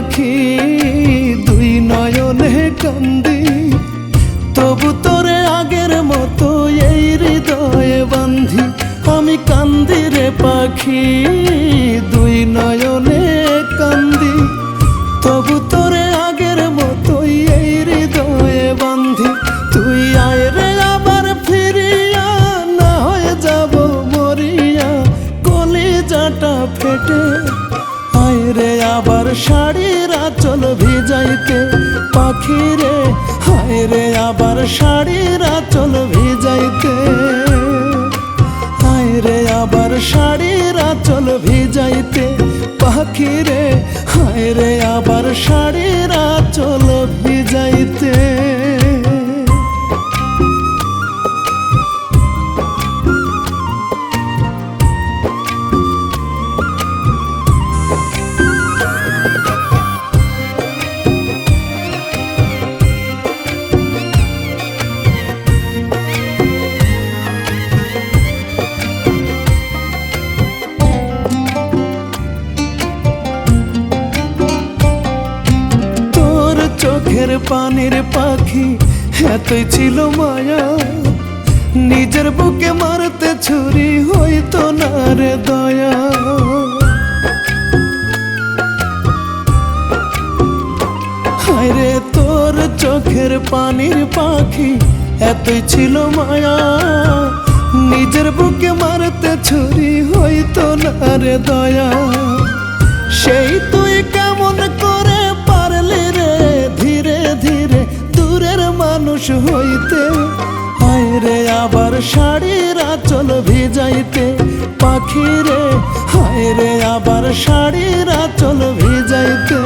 পাখি, দুই নয়নে কান্দি। তবু তোরে আগের মতো এই হৃদয়ে বান্ধি আমি কান্দি রে পাখি, দুই নয়নে ভিজাইতে পাখি রে হায় রে আবার শাড়ির আঁচল ভিজাইতে। হায় রে আবার শাড়ির আঁচল ভিজাইতে পাখি রে হায় রে আবার শাড়ির আঁচল ভিজাইতে। চোখের পানির পাখি, এতই ছিল মায়া। নিজের বুকে মারতে ছুরি, হইতো না রে দয়া। তোর চোখের পানির পাখি, এতই ছিল মায়া। নিজের বুকে মারতে ছুরি, হইতো না রে দয়া। রে আবার শাড়ির আচল ভিজাইতে পাখি রে আবার শাড়ির আচল ভিজাইতে।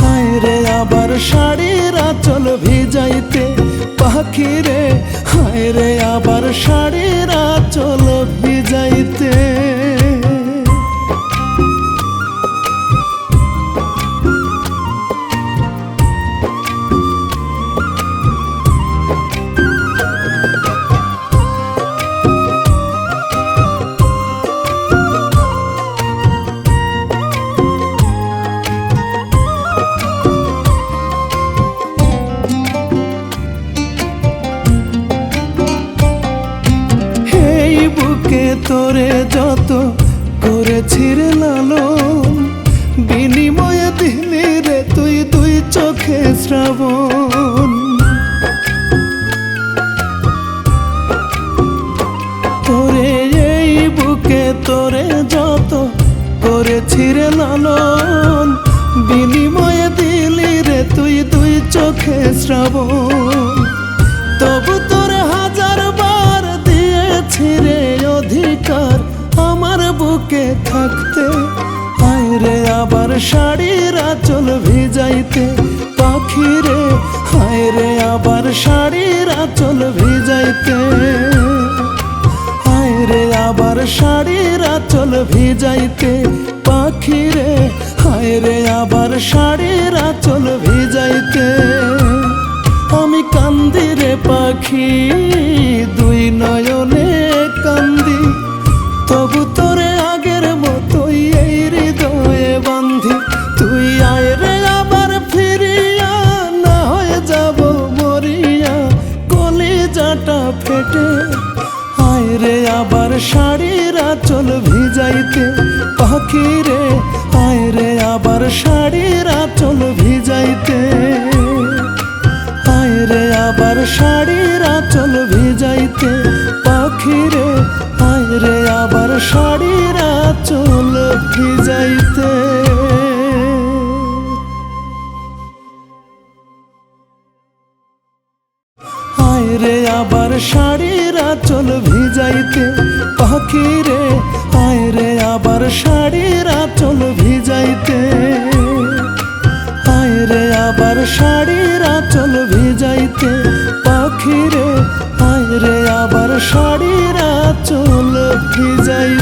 হায় আবার শাড়ির আচল ভিজাইতে পাখি রে আবার শাড়ির আচল ভিজাইতে তোরে যত করেছি রে লালন, বিনিময়ে দিলি রে তুই দুই চোখে শ্রাবণ। তোরে এই বুকে তোরে যত করেছি রে লালন, বিনিময়ে দিলি রে তুই দুই চোখে শ্রাবণ। থাকতে আয় রে আবার শাড়ির আঁচল ভিজাইতে পাখি রে হায় রে আবার শাড়ির আঁচল ভিজাইতে। হায় রে আবার শাড়ির আঁচল ভিজাইতে পাখি রে হায় রে আবার শাড়ির আঁচল ভিজাইতে। আমি কান্দি রে পাখি, দুই নয়নে আঁচল ভিজাইতে পাখি রে আয় রে আবার শাড়ির আঁচল ভিজাইতে। আয় রে আবার শাড়ির আঁচল ভিজাইতে পাখি রে আয় রে আবার শাড়ির আঁচল ভিজাইতে। হায় রে আবার শাড়ির আঁচল ভিজাইতে পাখি রে আয় আবার শাড়ির আঁচল ভিজাইতে। আয় আবার শাড়ির চল ভিজাইতে পাখি রে আয় আবার শাড়ির আঁচল ভিজাইতে।